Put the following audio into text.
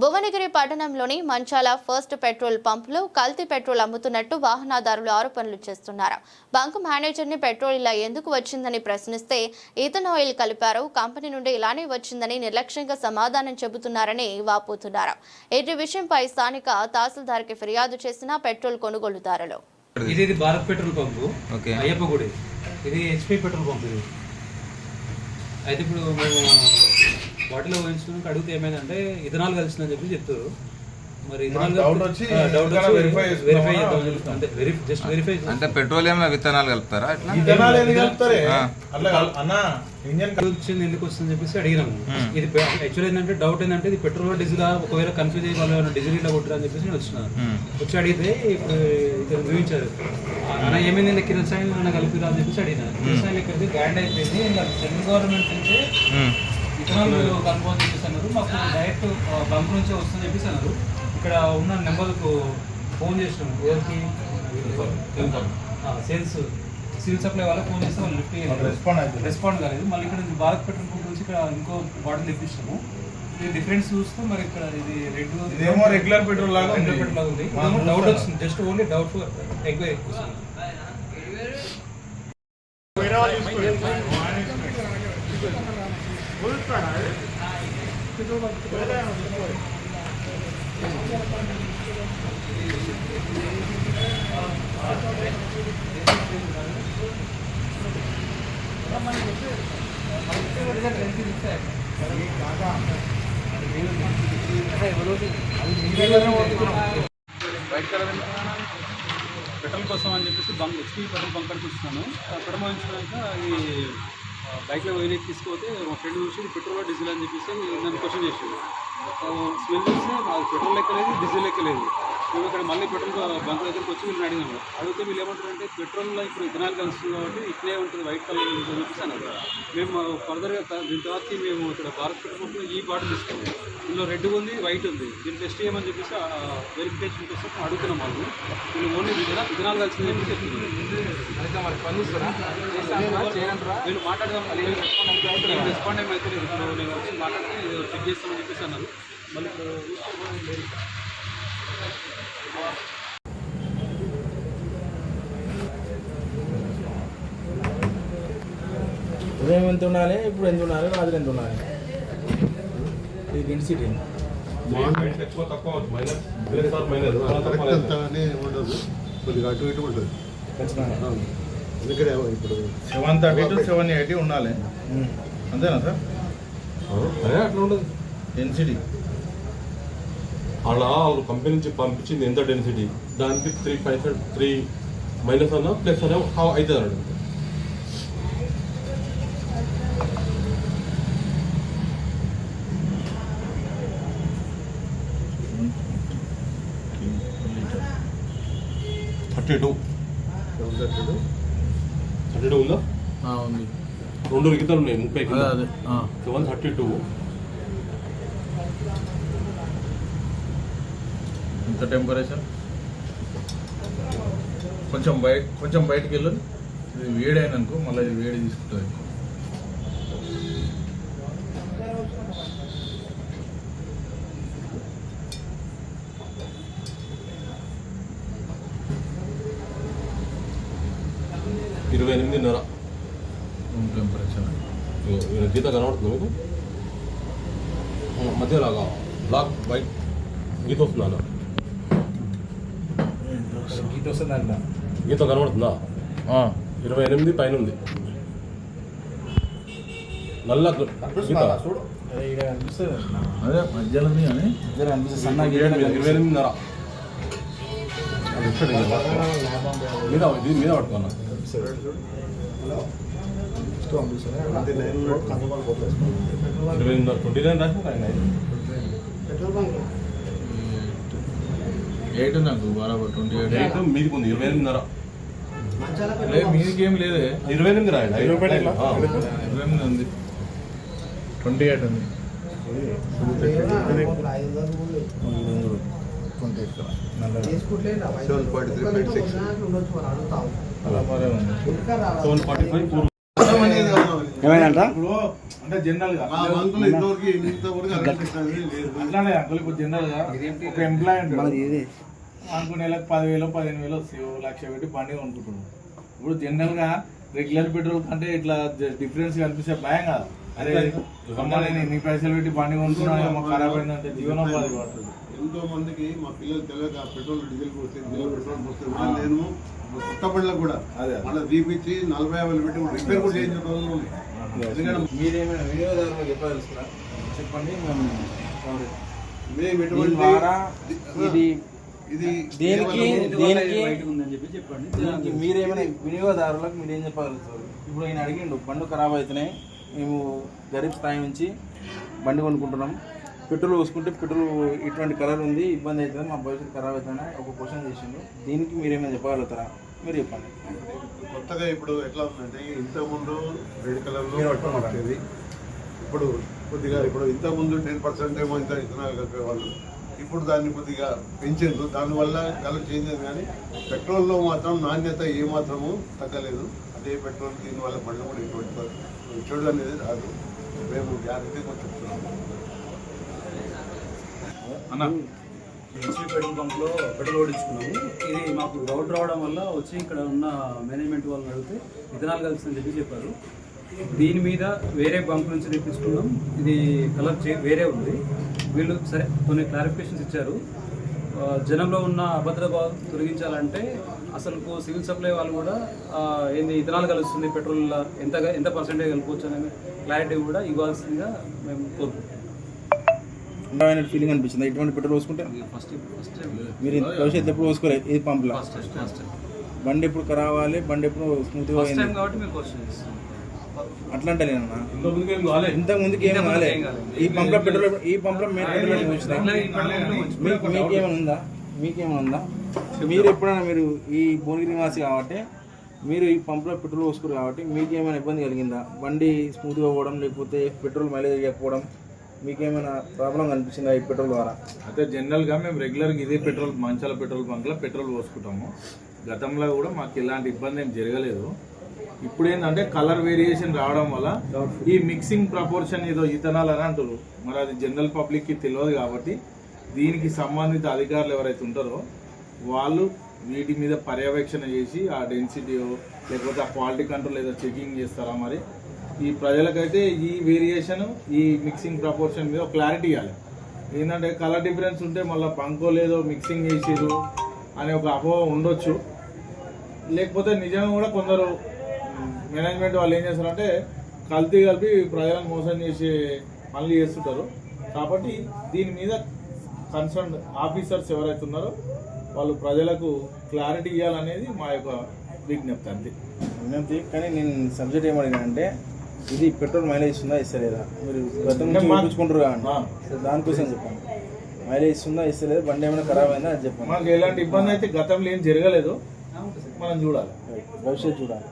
వెంకటగిరి పట్టణంలోని మంచాల first petrol పంపులో కల్తీ petrol అమ్ముతున్నట్టు వాహనదారులు ఆరోపణలు చేస్తున్నారు. బంక్ మేనేజర్ని పెట్రోల్ ఇలా ఎందుకు వచ్చిందని ప్రశ్నిస్తే ఇథనాయిల్ కలిపారు. కంపెనీ నుండి ఇలానే వచ్చిందని నిర్లక్ష్యంగా సమాధానం చెబుతున్నారని వాపోతున్నారు. ఇటు విషయంపై స్థానిక తహసీల్దార్కి ఫిర్యాదు చేసిన పెట్రోల్ కొనుగోలుదారులు. ఇది ఇది Bharat petrol pump. Okay. Ayyappa గుడి. ఇది హెచ్పి పెట్రోల్ పంప్ ఇది. అయితే ఇప్పుడు మేము బాటిల్లో పోయించుకున్నాక అడిగితే ఏమైందంటే ఇథనాల్ కలిసిందని చెప్పి చెప్తారు మరి అంటే వెరి జస్ట్ వెరిఫై అంటే పెట్రోలియం లో విత్తనాలు కలుపుతారా? వచ్చింది ఎందుకు వస్తుందని చెప్పేసి అడిగినాము. ఇది యాక్చువల్ ఏంటంటే డౌట్ ఏంటంటే ఇది పెట్రోల్ డీజిల్ ఒకవేళ కన్ఫ్యూజ్ అయ్యి వాళ్ళు ఏమైనా డీజిల్ ఇట్లా కొట్టురా అని చెప్పేసి నేను వచ్చిన. మ్మ్. వచ్చి అడిగితే ఇప్పుడు ఇక్కడ చూపించారు అన్న ఏమైంది? కిరసాయన్ అన్న కలిపిరా? అని చెప్పేసి అడిగిన. కిరసాయన్ ఎక్కడికి గ్యాండ్ అయిపోయింది. ఇంకా సెంట్రల్ గవర్నమెంట్ నుంచి ఇథనాల్ కనుగోలు అని చెప్పేసి అన్నారు. మాకు డైరెక్ట్ బంక్ నుంచి వస్తుందని చెప్పేసి అన్నారు. ఇక్కడ ఉన్న నెంబర్కు ఫోన్ చేసినాము ఎవరికి? సేల్స్ సివిల్ సప్లై వాళ్ళకి ఫోన్ చేస్తే వాళ్ళు లిఫ్ట్ రెస్పాండ్ రెస్పాండ్ కాలేదు. మళ్ళీ ఇక్కడ భారత్ పెట్రోల్ పంప్ నుంచి ఇక్కడ ఇంకో బాటిల్ తెప్పించాము ఇది డిఫరెన్స్ చూస్తే మరి ఇక్కడ ఇది రెడ్ ఇదేమో రెగ్యులర్ పెట్రోల్ లాగా. రెగ్యులర్ పెట్రోల్ లాగా ఉంది. డౌట్. వచ్చింది. జస్ట్ ఓన్లీ డౌట్ ఎంక్వైరీ కోసం పెట్రోల్ కోసం అని చెప్పేసి బంక్ హెచ్పి పెట్రోల్ బంక్ అడిగి వచ్చినాను అక్కడ మోయించినాక ఈ బైక్లో పోయి తీసుకుపోతే మా ఫ్రెండ్ చూసి పెట్రోల్ డీజిల్ అని చెప్పేసి నన్ను క్వశ్చన్ చేసిండు. స్మెల్ చూస్తే అది పెట్రోల్ లెక్కలేదు డీజిల్ లెక్కలేదు మేము ఇక్కడ మళ్ళీ పెట్రోల్ బంక్ దగ్గరికి వచ్చి వీళ్ళని అడిగాము అడిగితే వీళ్ళు ఏమంటారంటే పెట్రోల్లో ఇప్పుడు ఇథనాల్ కలుస్తుంది కాబట్టి ఇట్లే ఉంటుంది వైట్ కలర్ ఉంటుంది అని చెప్పేసి అన్నారు. మేము ఫర్దర్గా దీని తర్వాత మేము ఇక్కడ భారత్ పెట్రోల్ ఈ బాటిల్ తీసుకున్నాం. ఇందులో రెడ్ ఉంది వైట్ ఉంది. దీన్ని టెస్ట్ చేయమని చెప్పేసి వెరిఫికేషన్ కోసం అడుగుతున్నాం వాళ్ళు. వీళ్ళు ఓన్లీ ఇథనాల్ ఇథనాల్ కలిసిందని చెప్పి చెప్తున్నారు వీళ్ళు మాట్లాడదాం రెస్పాండ్ ఏమైతే నేను వచ్చి మాట్లాడితే చెక్ చేస్తామని చెప్పేసి అన్నారు. మళ్ళీ ఇప్పుడు ఉదయం ఎంత ఉండాలి? ఇప్పుడు ఎంత ఉండాలి? రాత్రి ఎంత ఉండాలి? ఇది డెన్సిటీ ఎక్కువ తక్కువ ఉండదు. కొద్దిగా అటు ఇటు ఉంటుంది. ఇప్పుడు. Seven thirty to seven eighty ఉండాలి. అంతేనా సార్? అదే అట్లా ఉండదు. డెన్సిటీ అలా వాళ్ళు కంపెనీ నుంచి పంపించింది ఎంత డెన్సిటీ దానికి త్రీ పైసెంట్ త్రీ మైనస్ అన్న ప్లస్ అన్న హౌ అవుతుంది అన్నాడు. థర్టీ టూ థర్టీ టూ ఉందా. ఉంది రెండు గీతలు ఉన్నాయి ముప్పై. సెవెన్ థర్టీ టూ ఎంత టెంపరేచర్ కొంచెం బయట కొంచెం బయటకు వెళ్ళు. ఇది వేడి అయిననుకో మళ్ళీ ఇది వేడి తీసుకుంటుంది ఎక్కువ. ఇరవై ఎనిమిదిన్నర. రూమ్ టెంపరేచర్ గీత కనబడుతుంది మీకు? మధ్యలాగా బ్లాక్ వైట్ గీత వస్తుందా? గీత వస్తుంది అంట గీత కనబడుతుందా? ఇరవై ఎనిమిది పైన ఉంది. నల్ల గీత అదే కనిపిస్తుంది సన్న ఇరవై ఎనిమిది ఎనిమిదిన్నర. మీద ఇది మీద పట్టుకున్నా ఇరవై ఎనిమిదిన్నర ట్వంటీ నైన్ రాసిన ఆయన ఎయిట్ ఉంది నాకు బరాబర్ ట్వంటీ ఎయిట్ ఎయిట్ మీదికి ఉంది ఇరవై ఎనిమిదిన్నర. లేదు మీదికి ఏం లేదే. ఇరవై ఎనిమిది రాయండి. ఇరవై ఎనిమిది ఉంది. ట్వంటీ ఎయిట్ ఉంది. Twenty eight seven forty three seven forty five ఏమైందంట? ఇప్పుడు అంటే జనరల్గా. అట్లానే అంకుల్ ఇప్పుడు జనరల్గా ఒక ఎంప్లాయ్ ఉంటాడు మనది ఇది. మనకు నెలకు పదివేలు పదిహేను వేలు వస్తాయి లక్ష పెట్టి బండి కొనుక్కుంటున్నాం ఇప్పుడు జనరల్గా రెగ్యులర్ పెట్రోల్ కంటే ఇట్లా డిఫరెన్స్ కనిపిస్తే భయం కాదు. అరే నేను ఇన్ని పైసలు పెట్టి బండి కొనుక్కున్నా ఖరాబ్ అయిందంటే జీవనోపాధి పడుతుంది ఎంతో మందికి మా పిల్లలు తెలియక పెట్రోల్ డీజిల్ పోస్తే పెట్రోల్ పోస్తే నేను కొత్త బండ్లకు కూడా. అదే. మళ్ళీ తీపిచ్చి నలభై యాభై పెట్టి రిపేర్ కూడా చేయించిన రోజులు ఉన్నాయి ఎందుకంటే మీరేమైనా వినియోగదారులకు చెప్పదలుచుకున్నా చెప్పండి మేము ఎటువంటి ద్వారా ఇది ఇది దేనికి దేనికి బయటకు ఉందని చెప్పి చెప్పండి. మీరేమైనా వినియోగదారులకు మీరు ఏం చెప్పగలుగుతారు ఇప్పుడు ఆయన అడిగిండు బండ్లు ఖరాబ్ అవుతున్నాయి మేము గరీబ్ స్థాయి నుంచి బండి కొనుక్కుంటున్నాం. పెట్రోల్ పోసుకుంటే పెట్రోల్ ఇటువంటి కలర్ ఉంది ఇబ్బంది అవుతుంది మా భవిష్యత్తు ఖరాబ్ అవుతుందని ఒక క్వశ్చన్ చేసిండు. దీనికి మీరేమైనా చెప్పగలుగుతారా? మీరు చెప్పండి. కొత్తగా ఇప్పుడు ఎట్లా ఉందంటే ఇంతకుముందు రెడ్ కలర్లో వచ్చేది ఇప్పుడు కొద్దిగా ఇప్పుడు ఇంతకుముందు టెన్ పర్సెంట్ ఏమో ఇంత ఇథనాల్ కలిపేవాళ్ళు ఇప్పుడు దాన్ని కొద్దిగా పెంచారు దానివల్ల కలర్ చేంజ్ అయింది కానీ పెట్రోల్లో మాత్రం నాణ్యత ఏ మాత్రము తగ్గలేదు. అదే పెట్రోల్ దీనివల్ల బండ్లు కూడా ఎటువంటి చెడు అనేది రాదు. మేము గ్యారంటీగా చెప్తున్నాము. అన్న. హెచ్పి పెట్రోల్ బంక్లో పెట్రోల్ ఓడించుకున్నాము ఇది మాకు డౌట్ రావడం వల్ల వచ్చి ఇక్కడ ఉన్న మేనేజ్మెంట్ వాళ్ళని అడిగితే ఇథనాల్ కలిసి అని చెప్పి చెప్పారు. దీని మీద వేరే బంక్ నుంచి తెప్పించుకున్నాం. ఇది కలర్ చే వేరే ఉంది. వీళ్ళు సరే కొన్ని క్లారిఫికేషన్స్ ఇచ్చారు. జనంలో ఉన్న అభద్ర తొలగించాలంటే అసలు సివిల్ సప్లై వాళ్ళు కూడా ఏంది ఇథనాల్ కలుస్తుంది పెట్రోల్ ఎంత ఎంత పర్సెంటేజ్ కలుపుకోవచ్చు అనే క్లారిటీ కూడా ఇవ్వాల్సిందిగా మేము కోరుకుంటున్నాం. ఉండమైన ఫీలింగ్ అనిపించింది ఇటువంటి పెట్రోల్ పోసుకుంటే ఫస్ట్ ఫస్ట్ మీరు ఇంత భవిష్యత్తు ఎప్పుడు పోసుకోలేదు ఇది పంపులా ఫస్ట్ ఫస్ట్ బండి ఎప్పుడు ఖరావాలి బండి ఎప్పుడు స్మూత్గా ఫస్ట్ అయింది టైం కాబట్టి మేము అట్లా అంటే ఇంత ముందుకు ఏం కాలే. ఈ పంపులో పెట్రోల్ ఈ పంపులో మేము పెట్రోల్ మీకు మీకేమైనా ఉందా? మీకేమైనా ఉందా? మీరు ఎప్పుడైనా మీరు ఈ భువనగిరి నివాసి కాబట్టి మీరు ఈ పంపులో పెట్రోల్ పోసుకోరు కాబట్టి మీకు ఏమైనా ఇబ్బంది కలిగిందా? బండి స్మూత్గా పోవడం లేకపోతే పెట్రోల్ మైలేజ్ ఇవ్వకపోవడం మీకేమైనా ప్రాబ్లం కనిపించిందా ఈ పెట్రోల్ ద్వారా? అయితే జనరల్గా మేము రెగ్యులర్గా ఇదే పెట్రోల్ మంచాల పెట్రోల్ బంక్లో పెట్రోల్ పోసుకుంటాము. గతంలో కూడా మాకు ఎలాంటి ఇబ్బంది ఏం జరగలేదు. ఇప్పుడు ఏంటంటే కలర్ వేరియేషన్ రావడం వల్ల ఈ మిక్సింగ్ ప్రపోర్షన్ ఏదో ఇథనాల్ అని అంటారు మరి అది జనరల్ పబ్లిక్కి తెలియదు కాబట్టి దీనికి సంబంధిత అధికారులు ఎవరైతే ఉంటారో వాళ్ళు వీటి మీద పర్యవేక్షణ చేసి ఆ డెన్సిటీ లేకపోతే ఆ క్వాలిటీ కంట్రోల్ ఏదో చెకింగ్ చేస్తారా మరి? ఈ ప్రజలకైతే ఈ వేరియేషన్ ఈ మిక్సింగ్ ప్రపోర్షన్ మీద క్లారిటీ ఇవ్వాలి. ఏంటంటే కలర్ డిఫరెన్స్ ఉంటే మళ్ళీ పంకో లేదో మిక్సింగ్ చేసిరు అనే ఒక అపోహ ఉండొచ్చు. లేకపోతే నిజంగా కూడా కొందరు మేనేజ్మెంట్ వాళ్ళు ఏం చేస్తారంటే కల్తీ కలిపి ప్రజలను మోసం చేసే పనులు చేస్తుంటారు. కాబట్టి దీని మీద కన్సర్న్ ఆఫీసర్స్ ఎవరైతే ఉన్నారో వాళ్ళు ప్రజలకు క్లారిటీ ఇవ్వాలనేది మా యొక్క విజ్ఞప్తి అంతే. విజ్ఞప్తి. కానీ నేను సబ్జెక్ట్ ఏమడిగా అంటే ఇది పెట్రోల్ మైలేజ్ ఇస్తుందా ఇస్తలేదా? మీరు గతం నుంచి అంటే మా- చూపించుకుంటారు కానీ. దానికోసం చెప్పండి. మైలేజ్ ఇస్తుందా ఇస్తలేదు? బండి ఏమైనా ఖరాబ్ అయిందా అది చెప్పండి. మాకు ఎలాంటి ఇబ్బంది అయితే గతంలో ఏం జరగలేదు. మనం చూడాలి. భవిష్యత్తు చూడాలి.